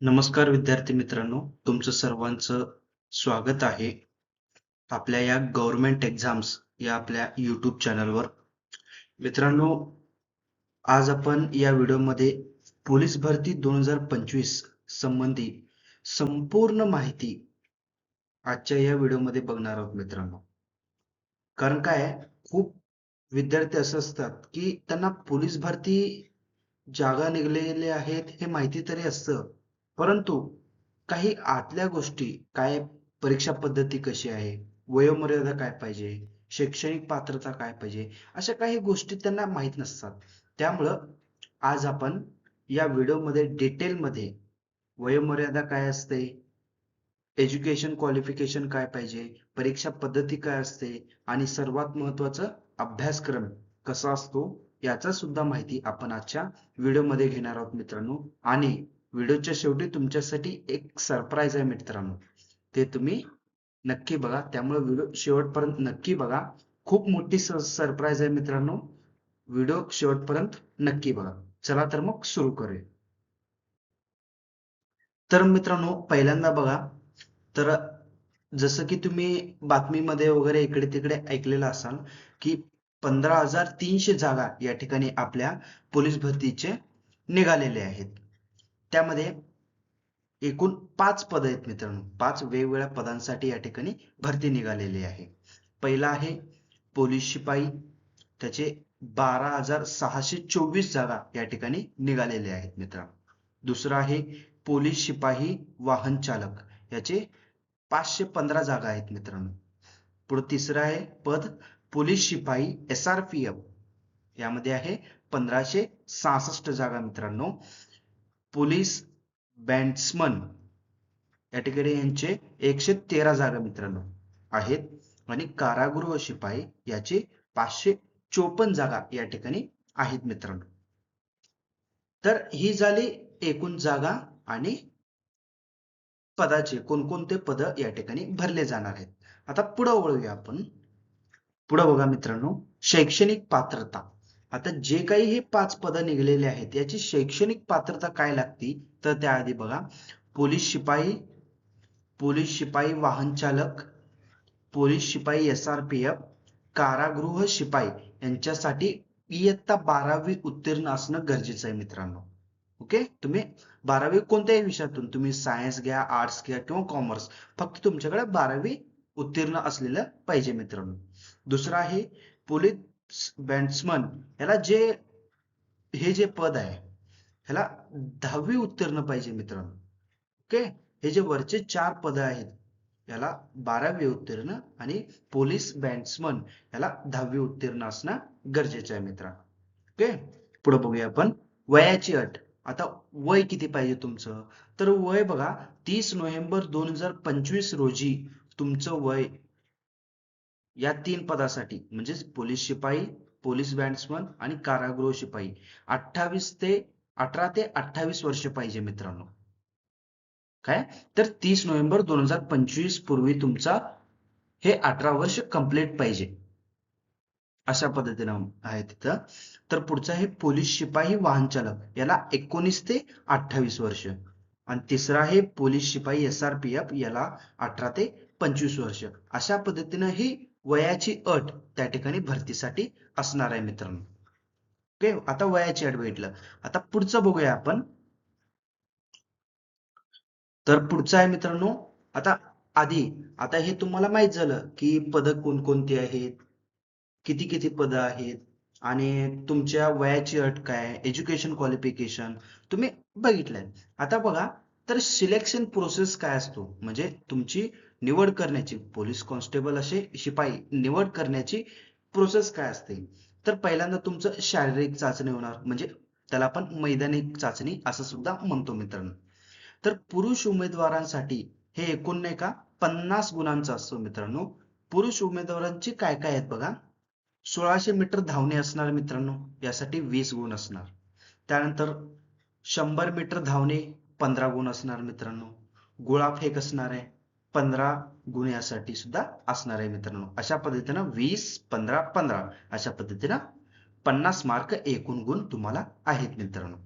नमस्कार विद्यार्थी मित्रांनो तुमचं सर्वांचं स्वागत आहे. आपल्या या गव्हर्नमेंट एक्झाम्स या आपल्या युट्यूब चॅनलवर मित्रांनो आज आपण या व्हिडिओमध्ये पोलीस भरती दोन हजार पंचवीस संबंधी संपूर्ण माहिती आजच्या या व्हिडिओमध्ये बघणार आहोत मित्रांनो. कारण काय खूप विद्यार्थी असं असतात की त्यांना पोलीस भरती जागा निघलेल्या आहेत हे माहिती तरी असतं. परंतु काही आतल्या गोष्टी काय परीक्षा पद्धती कशी आहे? वयोमर्यादा काय पाहिजे? शैक्षणिक पात्रता काय पाहिजे? अशा काही गोष्टी त्यांना माहीत नसतात. त्यामुळं आज आपण या व्हिडिओमध्ये डिटेलमध्ये वयोमर्यादा काय असते? एज्युकेशन क्वालिफिकेशन काय पाहिजे? परीक्षा पद्धती काय असते? आणि सर्वात महत्वाचं अभ्यासक्रम कसा असतो? याचा सुद्धा माहिती आपण आजच्या व्हिडिओमध्ये घेणार आहोत मित्रांनो. आणि व्हिडिओच्या शेवटी तुमच्यासाठी एक सरप्राईज आहे मित्रांनो. ते तुम्ही नक्की बघा. त्यामुळे व्हिडिओ शेवटपर्यंत नक्की बघा. खूप मोठी सरप्राईज आहे मित्रांनो. व्हिडिओ शेवटपर्यंत नक्की बघा. चला तर मग सुरू करूया. तर मित्रांनो पहिल्यांदा बघा. तर जसं की तुम्ही बातमीमध्ये वगैरे इकडे तिकडे ऐकलेलं असाल की पंधरा हजार तीनशे जागा या ठिकाणी आपल्या पोलीस भरतीचे निघालेले आहेत. त्यामध्ये एकूण पाच पद आहेत मित्रांनो. पाच वेगवेगळ्या पदांसाठी या ठिकाणी भरती निघालेली आहे. पहिला आहे पोलीस शिपाई. त्याचे बारा हजार सहाशे चोवीस जागा या ठिकाणी निघालेले आहेत मित्रांनो. दुसरा आहे पोलीस शिपाई वाहन चालक. याचे पाचशे पंधरा जागा आहेत मित्रांनो. पुढे तिसरं आहे पद पोलीस शिपाई एस आर पी एफ यामध्ये आहे पंधराशे सहासष्ट जागा मित्रांनो. पोलीस बँड्समन या ठिकाणी यांचे एकशे तेरा जागा मित्रांनो आहेत आणि कारागृह शिपाई याचे पाचशे चोपन्न जागा या ठिकाणी आहेत मित्रांनो. तर ही झाली एकूण जागा आणि पदाचे कोणकोणते पद या ठिकाणी भरले जाणार आहेत. आता पुढं वळूया आपण. पुढं बघा मित्रांनो शैक्षणिक पात्रता. आता जे काही हे पाच पद निघलेले आहेत याची शैक्षणिक पात्रता काय लागती? तर त्याआधी बघा पोलीस शिपाई पोलीस शिपाई वाहन चालक पोलीस शिपाई एस आर पी एफ कारागृह शिपाई यांच्यासाठी इयत्ता बारावी उत्तीर्ण असणं गरजेचं आहे मित्रांनो. ओके? तुम्ही बारावी कोणत्याही विषयातून तुम्ही सायन्स घ्या आर्ट्स घ्या किंवा कॉमर्स फक्त तुमच्याकडे बारावी उत्तीर्ण असलेलं पाहिजे मित्रांनो. दुसरं आहे पोलीस बॅट्समन याला जे हे जे पद आहे ह्याला दहावी उत्तीर्ण पाहिजे मित्रांनो. ओके? हे जे वरचे चार पद आहेत याला बारावी उत्तीर्ण आणि पोलीस बॅट्समन याला दहावी उत्तीर्ण असणं गरजेचं आहे मित्रांनो. ओके? पुढे बघूया आपण. वयाची अट. आता वय किती पाहिजे तुमचं? तर वय बघा तीस नोव्हेंबर दोन हजार पंचवीस रोजी तुमचं वय या तीन पदासाठी म्हणजेच पोलीस शिपाई पोलीस बँड्समन आणि कारागृह शिपाई अठ्ठावीस ते अठरा ते अठ्ठावीस वर्ष पाहिजे मित्रांनो. काय? तर तीस नोव्हेंबर दोन हजार पंचवीस पूर्वी तुमचा हे अठरा वर्ष कंप्लीट पाहिजे. अशा पद्धतीनं आहे तिथं. तर पुढचं आहे पोलीस शिपाई वाहन चालक याला एकोणीस ते अठ्ठावीस वर्ष. आणि तिसरा आहे पोलीस शिपाई एस आर पी एफ याला अठरा ते पंचवीस वर्ष. अशा पद्धतीनं ही वयाची अट त्या ठिकाणी भरतीसाठी असणार आहे मित्रांनो. ओके आता वयाची अट भेटलं आता पुढचं बघूया आपण. तर पुढचं आहे मित्रांनो आता आधी आता हे तुम्हाला माहीत झालं की पद कोणकोणती आहेत किती किती पद आहेत आणि तुमच्या वयाची अट काय एज्युकेशन क्वालिफिकेशन तुम्ही बघितलंय. आता बघा तर सिलेक्शन प्रोसेस काय असतो? म्हणजे तुमची निवड करण्याची पोलीस कॉन्स्टेबल असे शिपाई निवड करण्याची प्रोसेस काय असते? तर पहिल्यांदा तुमचं शारीरिक चाचणी होणार म्हणजे त्याला आपण मैदानी चाचणी असं सुद्धा म्हणतो मित्रांनो. तर पुरुष उमेदवारांसाठी हे एकूण नाही का? पन्नास गुणांचा असतो मित्रांनो. पुरुष उमेदवारांची काय काय आहेत बघा? सोळाशे मीटर धावणे असणार मित्रांनो यासाठी वीस गुण असणार. त्यानंतर शंभर मीटर धावणे पंधरा गुण असणार मित्रांनो. गोळा फेक असणार आहे. पंधरा गुण यासाठी सुद्धा असणार आहे मित्रांनो. अशा पद्धतीनं वीस पंधरा पंधरा अशा पद्धतीनं पन्नास मार्क एकूण गुण तुम्हाला आहेत मित्रांनो.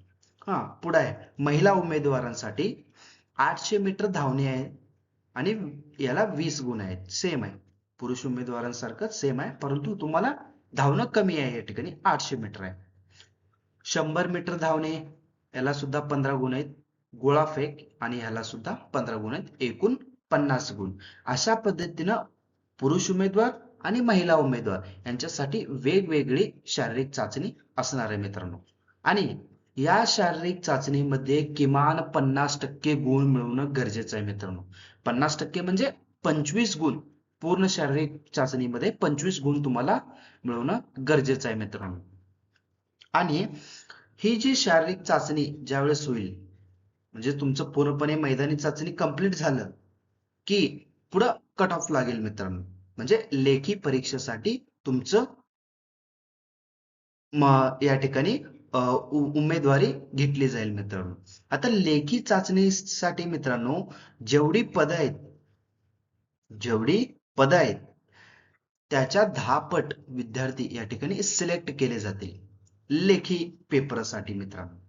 हा पुढे आहे. महिला उमेदवारांसाठी आठशे मीटर धावणे आहे आणि याला वीस गुण आहेत. सेम आहे. पुरुष उमेदवारांसारखंच सेम आहे परंतु तुम्हाला धावणं कमी आहे या ठिकाणी. आठशे मीटर आहे. शंभर मीटर धावणे याला सुद्धा पंधरा गुण आहेत. गोळाफेक आणि ह्याला सुद्धा पंधरा गुण आहेत. एकूण पन्नास गुण. अशा पद्धतीनं पुरुष उमेदवार आणि महिला उमेदवार यांच्यासाठी वेगवेगळी शारीरिक चाचणी असणार आहे मित्रांनो. आणि या शारीरिक चाचणीमध्ये किमान पन्नास टक्के गुण मिळवणं गरजेचं आहे मित्रांनो. पन्नास टक्के म्हणजे पंचवीस गुण. पूर्ण शारीरिक चाचणीमध्ये पंचवीस गुण तुम्हाला मिळवणं गरजेचं आहे मित्रांनो. आणि ही जी शारीरिक चाचणी ज्यावेळेस होईल म्हणजे तुमचं पूर्णपणे मैदानी चाचणी कंप्लीट झालं की पुढं कट ऑफ लागेल मित्रांनो. म्हणजे लेखी परीक्षेसाठी तुमचं या ठिकाणी उमेदवारी घेतली जाईल मित्रांनो. आता लेखी चाचणीसाठी मित्रांनो जेवढी पद आहेत जेवढी पद आहेत त्याच्या दहा पट विद्यार्थी या ठिकाणी सिलेक्ट केले जातील. लेखी पेपरसाठी मित्रांनो.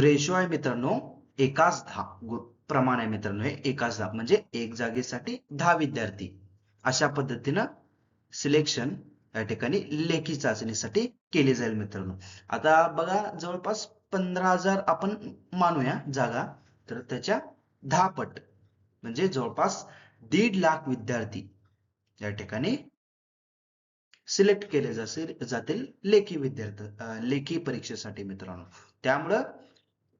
रेशो आहे मित्रांनो एकाच दहा. गु- प्रमाण आहे मित्रांनो हे एकाच जाग म्हणजे एक जागेसाठी दहा विद्यार्थी. अशा पद्धतीनं सिलेक्शन या ठिकाणी लेखी चाचणीसाठी केली जाईल मित्रांनो. आता बघा जवळपास पंधरा हजार आपण मानूया जागा तर त्याच्या दहा पट म्हणजे जवळपास दीड लाख विद्यार्थी या ठिकाणी सिलेक्ट केले जातील जातील लेखी विद्यार्थी लेखी परीक्षेसाठी मित्रांनो. त्यामुळं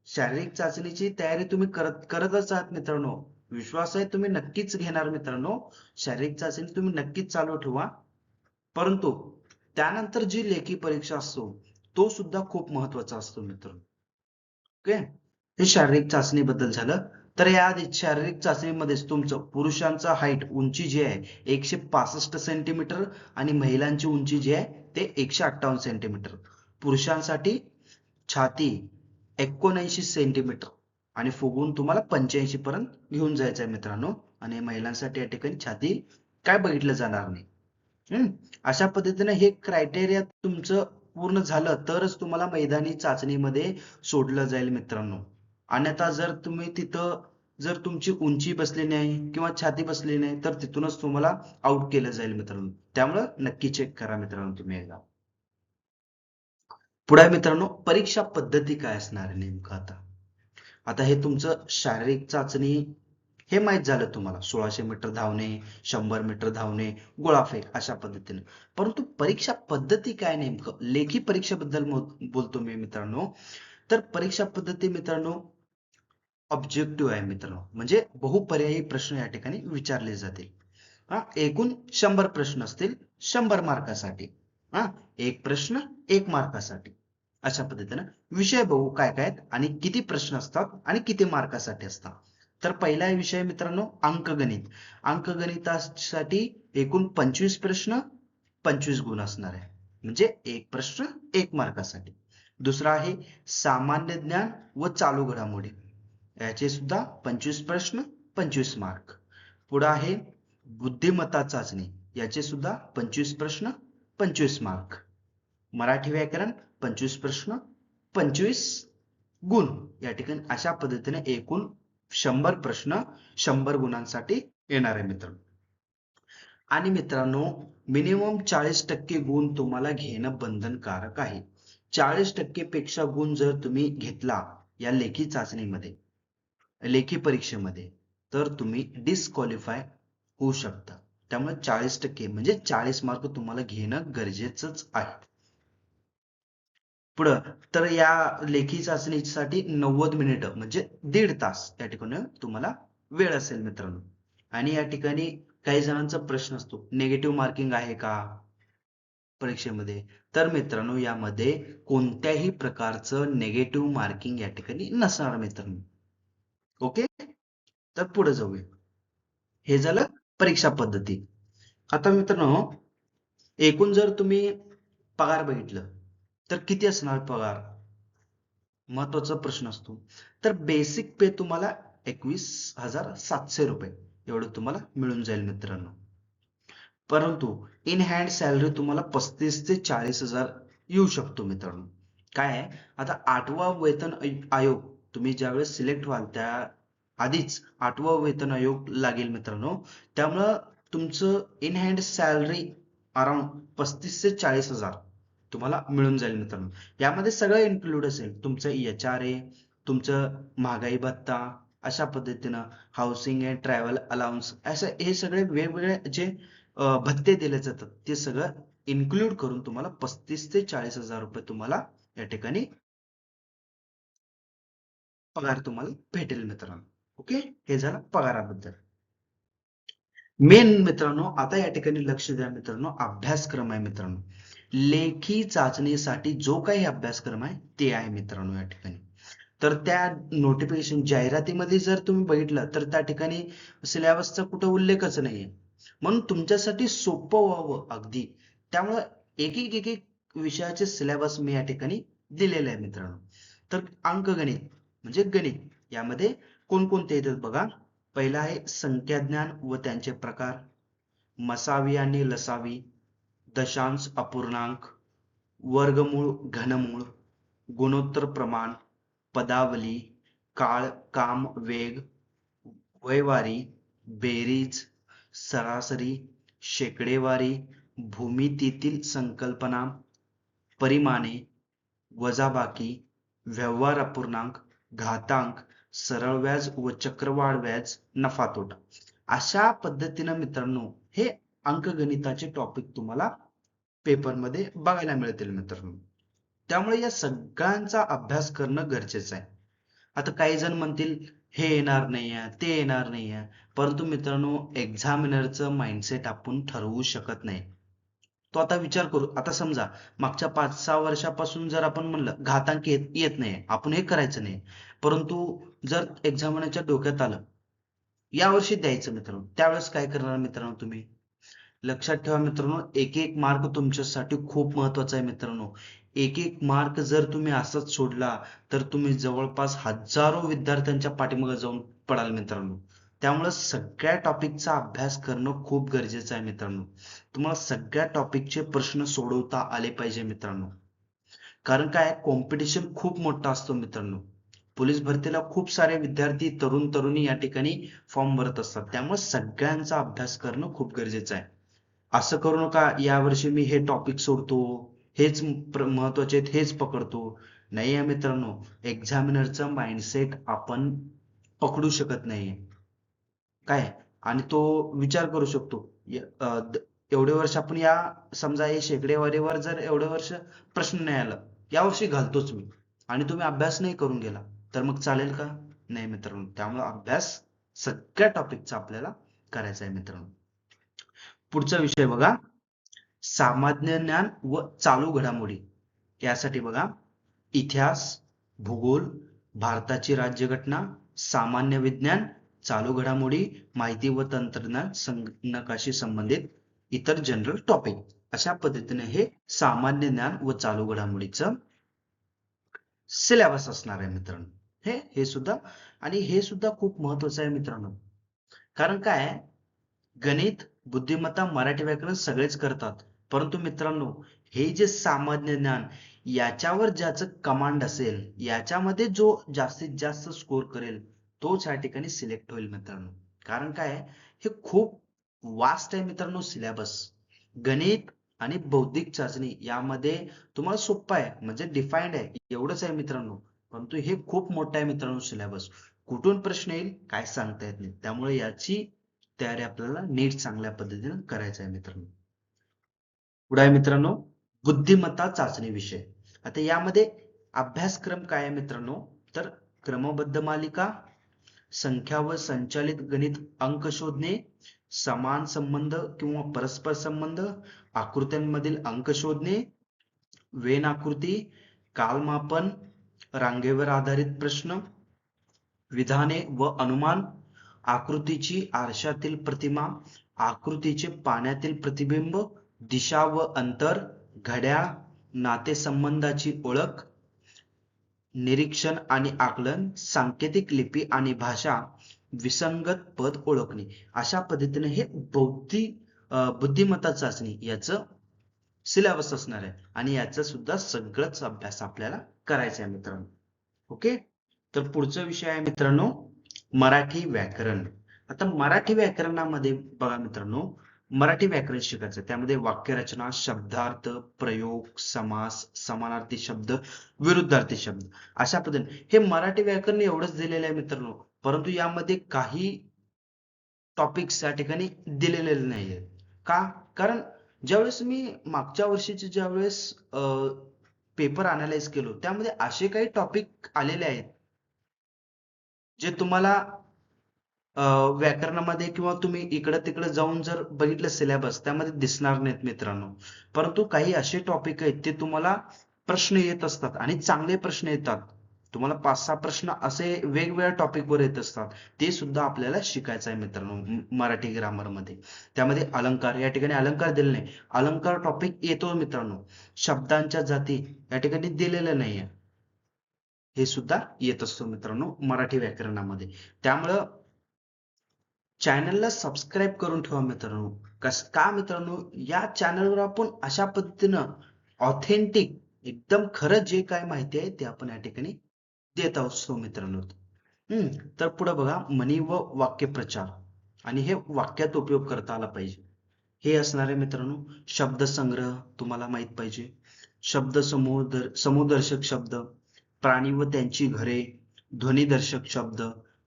शारीरिक चाचणीची तयारी तुम्ही करत करतच आहात मित्रांनो. विश्वास आहे तुम्ही नक्कीच घेणार मित्रांनो. शारीरिक चाचणी तुम्ही नक्कीच चालू ठेवा. परंतु त्यानंतर जी लेखी परीक्षा असतो तो सुद्धा खूप महत्त्वाचा असतो मित्रांनो. ओके? हे शारीरिक चाचणी बद्दल झालं. तर या आधी शारीरिक चाचणीमध्येच तुमचं पुरुषांचा हाईट उंची जी आहे एकशे पासष्ट सेंटीमीटर आणि महिलांची उंची जी आहे ते एकशे अठ्ठावन्न सेंटीमीटर. पुरुषांसाठी छाती एकोणऐंशी सेंटीमीटर आणि फुगून तुम्हाला पंच्याऐंशी पर्यंत घेऊन जायचं आहे मित्रांनो. आणि महिलांसाठी या ठिकाणी छाती काय बघितलं जाणार नाही. हम्म. अशा पद्धतीने हे क्रायटेरिया तुमचं पूर्ण झालं तरच तुम्हाला मैदानी चाचणीमध्ये सोडलं जाईल मित्रांनो. अन्यथा जर तुम्ही तिथं जर तुमची उंची बसली नाही किंवा छाती बसली नाही तर तिथूनच तुम्हाला आउट केलं जाईल मित्रांनो. त्यामुळं नक्की चेक करा मित्रांनो तुम्ही एकदा. पुढे मित्रांनो परीक्षा पद्धती काय असणार आहे नेमकं आता? आता हे तुमचं शारीरिक चाचणी हे माहीत झालं तुम्हाला. सोळाशे मीटर धावणे शंभर मीटर धावणे गोळाफेक अशा पद्धतीने. परंतु परीक्षा पद्धती काय नेमकं? लेखी परीक्षेबद्दल बोलतो मी मित्रांनो. तर परीक्षा पद्धती मित्रांनो ऑब्जेक्टिव्ह आहे मित्रांनो. म्हणजे बहुपर्यायी प्रश्न या ठिकाणी विचारले जातील. हा एकूण शंभर प्रश्न असतील शंभर मार्कासाठी. हा? एक प्रश्न एक मार्कासाठी. अशा पद्धतीनं विषय बघू काय काय आहेत आणि किती प्रश्न असतात आणि किती मार्कासाठी असतात. तर पहिला विषय मित्रांनो अंकगणित. अंकगणितासाठी एकूण पंचवीस प्रश्न पंचवीस गुण असणार आहे. म्हणजे एक प्रश्न एक मार्कासाठी. दुसरा आहे सामान्य ज्ञान व चालू घडामोडी. याचे सुद्धा पंचवीस प्रश्न पंचवीस मार्क. पुढे आहे बुद्धिमत्ता चाचणी. याचे सुद्धा पंचवीस प्रश्न पंचवीस मार्क. मराठी व्याकरण पंचवीस प्रश्न पंचवीस गुण. या ठिकाणी अशा पद्धतीने एकूण शंभर प्रश्न शंभर गुणांसाठी येणार आहे मित्रांनो. आणि मित्रांनो मिनिमम चाळीस टक्के गुण तुम्हाला घेणं बंधनकारक आहे. चाळीस टक्के पेक्षा गुण जर तुम्ही घेतला या लेखी चाचणीमध्ये लेखी परीक्षेमध्ये तर तुम्ही डिस्क्वालिफाय होऊ शकता. त्यामुळे चाळीस टक्के म्हणजे चाळीस मार्क तुम्हाला घेणं गरजेचंच आहे. पुढं तर या लेखी चाचणीसाठी नव्वद मिनिटं म्हणजे दीड तास या ठिकाणी तुम्हाला वेळ असेल मित्रांनो. आणि या ठिकाणी काही जणांचा प्रश्न असतो नेगेटिव्ह मार्किंग आहे का परीक्षेमध्ये? तर मित्रांनो यामध्ये कोणत्याही प्रकारचं नेगेटिव्ह मार्किंग या ठिकाणी नसणार मित्रांनो. ओके तर पुढे जाऊया. हे झालं परीक्षा पद्धती. आता मित्रांनो एकूण जर तुम्ही पगार बघितलं तर किती असणार पगार? महत्त्वाचा प्रश्न असतो. तर बेसिक पे तुम्हाला एकवीस हजार सातशे रुपये एवढं तुम्हाला मिळून जाईल मित्रांनो. परंतु इन हँड सॅलरी तुम्हाला पस्तीस ते चाळीस हजार येऊ शकतो मित्रांनो. काय आहे? आता आठवा वेतन आयोग तुम्ही ज्यावेळेस सिलेक्ट व्हाल त्या आधीच आठवा वेतन आयोग लागेल मित्रांनो. त्यामुळं तुमचं इन हँड सॅलरी अराउंड पस्तीस ते चाळीस हजार तुम्हाला मिळून जाईल मित्रांनो. यामध्ये सगळं इन्क्लूड असेल. तुमचं एच आर ए तुमचं महागाई भत्ता अशा पद्धतीनं हाऊसिंग अँड ट्रॅव्हल अलाउन्स असं हे सगळे वेगवेगळे जे भत्ते दिले जातात ते सगळं इन्क्लूड करून तुम्हाला पस्तीस ते चाळीस हजार रुपये तुम्हाला या ठिकाणी पगार तुम्हाला भेटेल मित्रांनो. ओके? हे झालं पगाराबद्दल. मेन मित्रांनो आता या ठिकाणी लक्ष द्या मित्रांनो अभ्यासक्रम आहे मित्रांनो. लेखी चाचणीसाठी जो काही अभ्यासक्रम आहे ते आहे मित्रांनो या ठिकाणी. तर त्या नोटिफिकेशन जाहिरातीमध्ये जर तुम्ही बघितलं तर त्या ठिकाणी सिलेबसचा कुठं उल्लेखच नाहीये. म्हणून तुमच्यासाठी सोपं व्हावं अगदी. त्यामुळं एक एक एक एक विषयाचे सिलेबस मी या ठिकाणी दिलेले आहे मित्रांनो. तर अंकगणित म्हणजे गणित यामध्ये कोणकोणते येतात बघा? पहिला आहे संख्याज्ञान व त्यांचे प्रकार. मसावी आणि लसावी. दशांश अपूर्णांक. वर्गमूळ घनमूळ. गुणोत्तर प्रमाण. पदावली. काळ काम वेग. वयवारी. बेरीज. सरासरी. शेकडेवारी. भूमितीतील संकल्पना. परिमाणे. वजाबाकी. व्यवहार अपूर्णांक. घातांक. सरळ व्याज व चक्रवाढ व्याज नफा तोटा अशा पद्धतीनं मित्रांनो हे अंकगणिताचे टॉपिक तुम्हाला पेपरमध्ये बघायला मिळतील मित्रांनो. त्यामुळे या सगळ्यांचा अभ्यास करणं गरजेचं आहे. आता काही जण म्हणतील हे येणार नाहीये ते येणार नाहीये. परंतु मित्रांनो एक्झामिनरचं माइंडसेट आपण ठरवू शकत नाही. तो आता विचार करू. आता समजा मागच्या पाच सहा वर्षापासून जर आपण म्हणलं घातांक येत नाही आपण हे करायचं नाही परंतु जर एक्झामिनरच्या डोक्यात आलं यावर्षी द्यायचं मित्रांनो. त्यावेळेस काय करणार मित्रांनो तुम्ही? लक्षात ठेवा मित्रांनो एक एक मार्क तुमच्यासाठी खूप महत्त्वाचा आहे मित्रांनो. एक एक मार्क जर तुम्ही असंच सोडला तर तुम्ही जवळपास हजारो विद्यार्थ्यांच्या पाठीमागे जाऊन पडाल मित्रांनो. त्यामुळे सगळ्या टॉपिकचा अभ्यास करणं खूप गरजेचं आहे मित्रांनो. तुम्हाला सगळ्या टॉपिकचे प्रश्न सोडवता आले पाहिजे मित्रांनो. कारण काय? कॉम्पिटिशन खूप मोठा असतो मित्रांनो. पोलीस भरतीला खूप सारे विद्यार्थी तरुण तरुणी या ठिकाणी फॉर्म भरत असतात. त्यामुळे सगळ्यांचा अभ्यास करणं खूप गरजेचं आहे. असं करू नका यावर्षी मी हे टॉपिक सोडतो हेच महत्त्वाचे आहेत हेच पकडतो. नाही आहे मित्रांनो एक्झामिनरचा माइंडसेट आपण पकडू शकत नाही काय? आणि तो विचार करू शकतो. एवढे वर्ष आपण या समजा हे शेकडेवारीवर जर एवढे वर्ष प्रश्न नाही आला यावर्षी घालतोच मी. आणि तुम्ही अभ्यास नाही करून गेला तर मग चालेल का? नाही मित्रांनो. त्यामुळे अभ्यास सगळ्या टॉपिकचा आपल्याला करायचा आहे मित्रांनो. पुढचा विषय बघा. सामान्य ज्ञान व चालू घडामोडी. यासाठी बघा. इतिहास भूगोल भारताची राज्यघटना सामान्य विज्ञान चालू घडामोडी माहिती व तंत्रज्ञान संगणकाशी संबंधित इतर जनरल टॉपिक अशा पद्धतीने हे सामान्य ज्ञान व चालू घडामोडीचं सिलेबस असणार आहे मित्रांनो. हे हे सुद्धा आणि हे सुद्धा खूप महत्वाचं आहे मित्रांनो. कारण काय गणित बुद्धिमत्ता मराठी व्याकरण सगळेच करतात. परंतु मित्रांनो हे जे सामान्य ज्ञान याच्यावर ज्याचं कमांड असेल याच्यामध्ये जो जास्तीत जास्त स्कोर करेल तोच या ठिकाणी सिलेक्ट होईल मित्रांनो. कारण काय हे खूप वास्ट आहे मित्रांनो सिलेबस गणित आणि बौद्धिक चाचणी यामध्ये तुम्हाला सोपं आहे म्हणजे डिफाईंड आहे एवढंच आहे मित्रांनो. परंतु हे खूप मोठं आहे मित्रांनो सिलेबस कुठून प्रश्न येईल? काय सांगता येत नाही. त्यामुळे याची तयारी आपल्याला नीट चांगल्या पद्धतीने करायचं आहे मित्रांनो. पुढे आहे मित्रांनो बुद्धिमत्ता चाचणी विषय. आता यामध्ये अभ्यासक्रम काय आहे मित्रांनो? तर क्रमबद्ध मालिका संख्या व संचालित गणित अंक शोधणे समान संबंध किंवा परस्पर संबंध आकृत्यांमधील अंक शोधणे वेन आकृती कालमापन रांगेवर आधारित प्रश्न विधाने व अनुमान आकृतीची आरशातील प्रतिमा आकृतीचे पाण्यातील प्रतिबिंब दिशा व अंतर घड्याळ नातेसंबंधाची ओळख निरीक्षण आणि आकलन सांकेतिक लिपी आणि भाषा विसंगत पद ओळखणे. अशा पद्धतीने हे बौद्धिक बुद्धिमत्ता चाचणी याचं सिलेबस असणार आहे. आणि याचा सुद्धा सगळंच अभ्यास आपल्याला करायचा आहे मित्रांनो. ओके? तर पुढचा विषय आहे मित्रांनो मराठी व्याकरण. आता मराठी व्याकरणामध्ये बघा मित्रांनो मराठी व्याकरण शिकायचं. त्यामध्ये वाक्यरचना शब्दार्थ प्रयोग समास समानार्थी शब्द विरुद्धार्थी शब्द अशा पद्धतीने. हे मराठी व्याकरण एवढंच दिलेलं आहे मित्रांनो. परंतु यामध्ये काही टॉपिक्स या ठिकाणी दिलेले नाही आहेत. का? कारण ज्यावेळेस मी मागच्या वर्षीचे ज्यावेळेस पेपर अनालाइज केलो त्यामध्ये असे काही टॉपिक आलेले आहेत जे तुम्हाला अं, व्याकरणामध्ये किंवा तुम्ही इकडं तिकडं जाऊन जर बघितलं सिलेबस त्यामध्ये दिसणार नाहीत मित्रांनो. परंतु काही असे टॉपिक आहेत ते तुम्हाला प्रश्न येत असतात आणि चांगले प्रश्न येतात. तुम्हाला पाच सहा प्रश्न असे वेगवेगळ्या टॉपिक वर येत असतात. ते सुद्धा आपल्याला शिकायचं आहे मित्रांनो म- मराठी ग्रामरमध्ये. त्यामध्ये अलंकार या ठिकाणी अलंकार दिले नाही. अलंकार टॉपिक येतो मित्रांनो. शब्दांच्या जाती या ठिकाणी दिलेलं नाहीये. हे सुद्धा येत असतो मित्रांनो मराठी व्याकरणामध्ये. त्यामुळं चॅनलला सबस्क्राईब करून ठेवा मित्रांनो. कस का मित्रांनो? या चॅनलवर आपण अशा पद्धतीनं ऑथेंटिक एकदम खरं जे काय माहिती आहे ते आपण या ठिकाणी देत असतो मित्रांनो. हम्म तर पुढे बघा मनी व वाक्यप्रचार आणि हे वाक्यात उपयोग करता आला पाहिजे. हे असणारे मित्रांनो मित्रांनो शब्दसंग्रह तुम्हाला माहीत पाहिजे. शब्द समूह समूहदर्शक शब्द प्राणी व त्यांची घरे ध्वनिदर्शक शब्द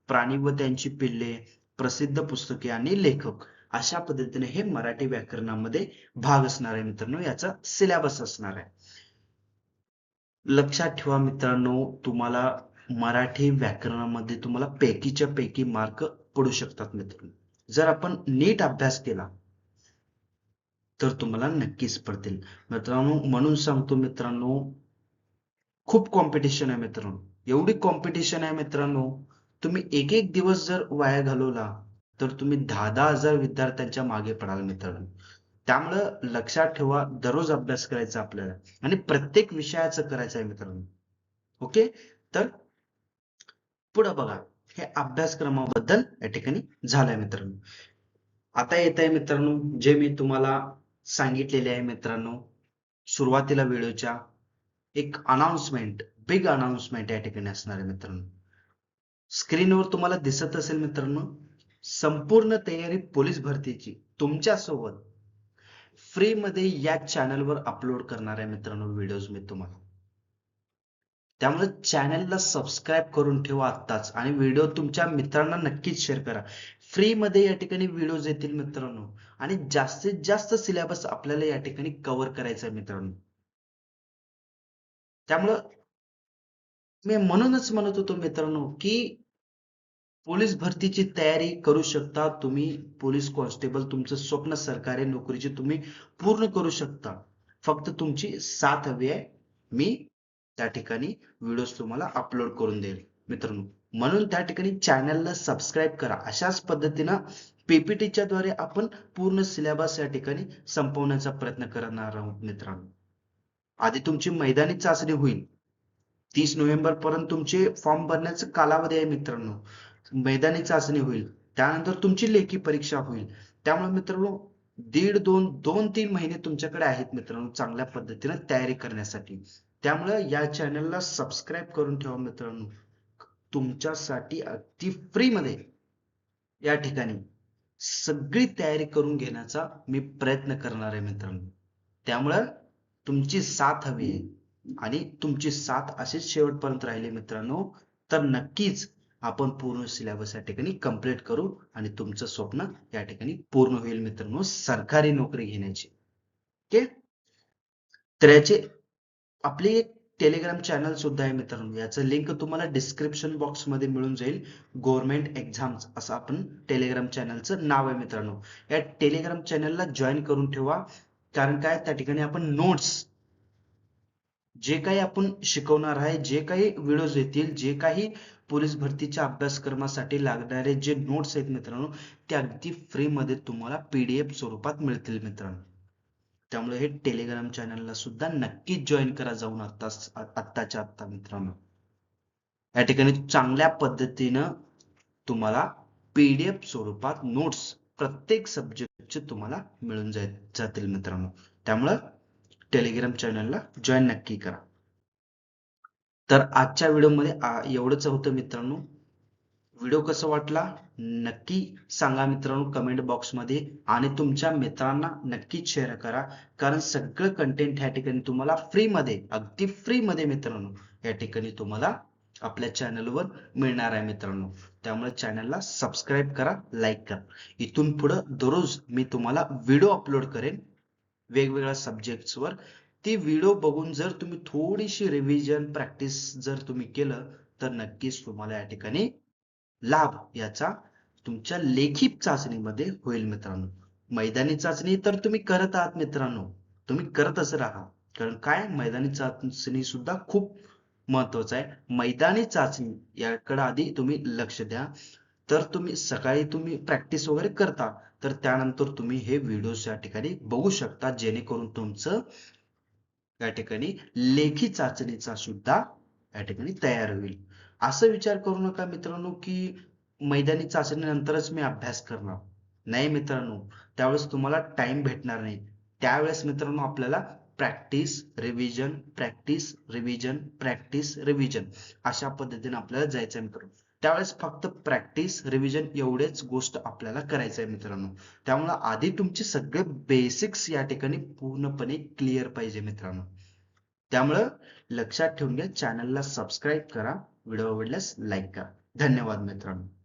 प्राणी व त्यांची पिल्ले प्रसिद्ध पुस्तके आणि लेखक अशा पद्धतीने हे मराठी व्याकरणामध्ये भाग असणार आहे मित्रांनो याचा सिलेबस असणार आहे. लक्षात ठेवा मित्रांनो तुम्हाला मराठी व्याकरणामध्ये तुम्हाला पैकीच्या पैकी मार्क पडू शकतात मित्रांनो. जर आपण नीट अभ्यास केला तर तुम्हाला नक्कीच पडतील. मित्रांनो म्हणून सांगतो मित्रांनो खूप कॉम्पिटिशन आहे मित्रांनो. एवढी कॉम्पिटिशन आहे मित्रांनो तुम्ही एक एक दिवस जर वाया घालवला तर तुम्ही दहा दहा हजार विद्यार्थ्यांच्या मागे पडाल मित्रांनो. त्यामुळं लक्षात ठेवा दररोज अभ्यास करायचा आपल्याला आणि प्रत्येक विषयाचं करायचं आहे मित्रांनो. ओके? तर पुढं बघा हे अभ्यासक्रमाबद्दल या ठिकाणी झालंय मित्रांनो. आता येत आहे मित्रांनो जे मी तुम्हाला सांगितलेले आहे मित्रांनो सुरुवातीला व्हिडिओच्या एक अनाउन्समेंट बिग अनाउन्समेंट या ठिकाणी असणार आहे मित्रांनो. स्क्रीनवर तुम्हाला दिसत असेल मित्रांनो संपूर्ण तयारी पोलीस भरतीची. तुमच्यासोबत फ्री मध्ये या चॅनलवर अपलोड करणार आहे मित्रांनो व्हिडिओज मी तुम्हाला. त्यामुळे चॅनलला सबस्क्राईब करून ठेवा आत्ताच आणि व्हिडिओ तुमच्या मित्रांना नक्कीच शेअर करा. फ्री मध्ये या ठिकाणी व्हिडिओज येतील मित्रांनो आणि जास्तीत जास्त सिलेबस आपल्याला या ठिकाणी कव्हर करायचा आहे मित्रांनो. त्यामुळं मी म्हणूनच म्हणत होतो मित्रांनो की पोलीस भरतीची तयारी करू शकता तुम्ही पोलीस कॉन्स्टेबल तुमचं स्वप्न सरकारी नोकरीची तुम्ही पूर्ण करू शकता. फक्त तुमची साथ हवी आहे. मी त्या ठिकाणी व्हिडिओ तुम्हाला अपलोड करून देईल. मित्रांनो म्हणून त्या ठिकाणी चॅनलला सबस्क्राईब करा. अशाच पद्धतीनं पीपीटीच्या द्वारे आपण पूर्ण सिलेबस या ठिकाणी संपवण्याचा प्रयत्न करणार आहोत मित्रांनो. आधी तुमची मैदानी चाचणी होईल. तीस नोव्हेंबर पर्यंत तुमचे फॉर्म भरण्याचा कालावधी आहे मित्रांनो. मैदानी चाचणी होईल. त्यानंतर तुमची लेखी परीक्षा होईल. त्यामुळे मित्रांनो दीड दोन दोन तीन महिने तुमच्याकडे आहेत मित्रांनो चांगल्या पद्धतीने तयारी करण्यासाठी. त्यामुळे या चॅनलला सबस्क्राईब करून ठेवा मित्रांनो. तुमच्यासाठी अगदी फ्री मध्ये या ठिकाणी सगळी तयारी करून घेण्याचा मी प्रयत्न करणार आहे मित्रांनो. त्यामुळं तुमची साथ हवी आहे. आणि तुमची साथ असेच शेवटपर्यंत राहिली मित्रांनो. तर नक्कीच आपण पूर्ण सिलेबस या ठिकाणी कंप्लीट करू आणि तुमचं स्वप्न या ठिकाणी पूर्ण होईल मित्रांनो सरकारी नोकरी घेण्याची. ओके तर याचे आपली एक टेलिग्राम चॅनल सुद्धा आहे मित्रांनो. याचं लिंक तुम्हाला डिस्क्रिप्शन बॉक्समध्ये मिळून जाईल. गव्हर्नमेंट एक्झाम्स असं आपण टेलिग्राम चॅनलचं नाव आहे मित्रांनो. या टेलिग्राम चॅनलला जॉईन करून ठेवा. कारण काय? त्या ठिकाणी आपण नोट्स जे काही आपण शिकवणार आहे जे काही व्हिडिओज येतील जे काही पोलीस भरतीच्या अभ्यासक्रमासाठी लागणारे जे नोट्स आहेत मित्रांनो ते अगदी फ्री मध्ये तुम्हाला पीडीएफ स्वरूपात मिळतील मित्रांनो. त्यामुळे हे टेलिग्राम चॅनलला सुद्धा नक्कीच जॉईन करा जाऊन आता आत्ताच्या आत्ता मित्रांनो. या ठिकाणी चांगल्या पद्धतीनं तुम्हाला पीडीएफ स्वरूपात नोट्स प्रत्येक सब्जेक्टचे तुम्हाला मिळून जातील मित्रांनो. त्यामुळं टेलिग्राम चॅनलला जॉईन नक्की करा. तर आजच्या व्हिडिओमध्ये एवढंच होतं मित्रांनो. व्हिडिओ कसा वाटला? नक्की सांगा मित्रांनो कमेंट बॉक्समध्ये आणि तुमच्या मित्रांना नक्की शेअर करा. कारण सगळं कंटेंट ह्या ठिकाणी तुम्हाला फ्रीमध्ये अगदी फ्रीमध्ये मित्रांनो या ठिकाणी तुम्हाला आपल्या चॅनलवर मिळणार आहे मित्रांनो. त्यामुळे चॅनलला सबस्क्राईब करा लाईक करा. इथून पुढं दररोज मी तुम्हाला व्हिडिओ अपलोड करेन. वेगवेगळ्या सब्जेक्ट्सवर ती व्हिडिओ बघून जर तुम्ही थोडीशी रिव्हिजन प्रॅक्टिस जर तुम्ही केलं तर नक्कीच तुम्हाला या ठिकाणी लाभ याचा तुमच्या लेखी चाचणीमध्ये होईल मित्रांनो. मैदानी चाचणी तर तुम्ही करत आहात मित्रांनो. तुम्ही करतच राहा. कारण काय? मैदानी चाचणी सुद्धा खूप महत्वाचं आहे. मैदानी चाचणी याकडे आधी तुम्ही लक्ष द्या. तर तुम्ही सकाळी तुम्ही प्रॅक्टिस वगैरे करता. तर त्यानंतर तुम्ही हे व्हिडिओ या ठिकाणी बघू शकता जेणेकरून तुमचं या ठिकाणी लेखी चाचणीचा सुद्धा या ठिकाणी तयार होईल. असं विचार करू नका मित्रांनो की मैदानी चाचणीनंतरच मी अभ्यास करणार. नाही मित्रांनो त्यावेळेस तुम्हाला टाइम भेटणार नाही. त्यावेळेस मित्रांनो आपल्याला practice revision practice revision practice revision अशा पद्धतीने आपल्याला जायचं आहे मित्रांनो. त्यावेळेस फक्त प्रॅक्टिस रिव्हिजन एवढेच गोष्ट आपल्याला करायचं आहे मित्रांनो. त्यामुळे आधी तुमचे सगळे बेसिक्स या ठिकाणी पूर्णपणे क्लिअर पाहिजे मित्रांनो. त्यामुळं लक्षात ठेवून घ्या चॅनलला सबस्क्राईब करा व्हिडिओ आवडल्यास लाईक करा. धन्यवाद मित्रांनो.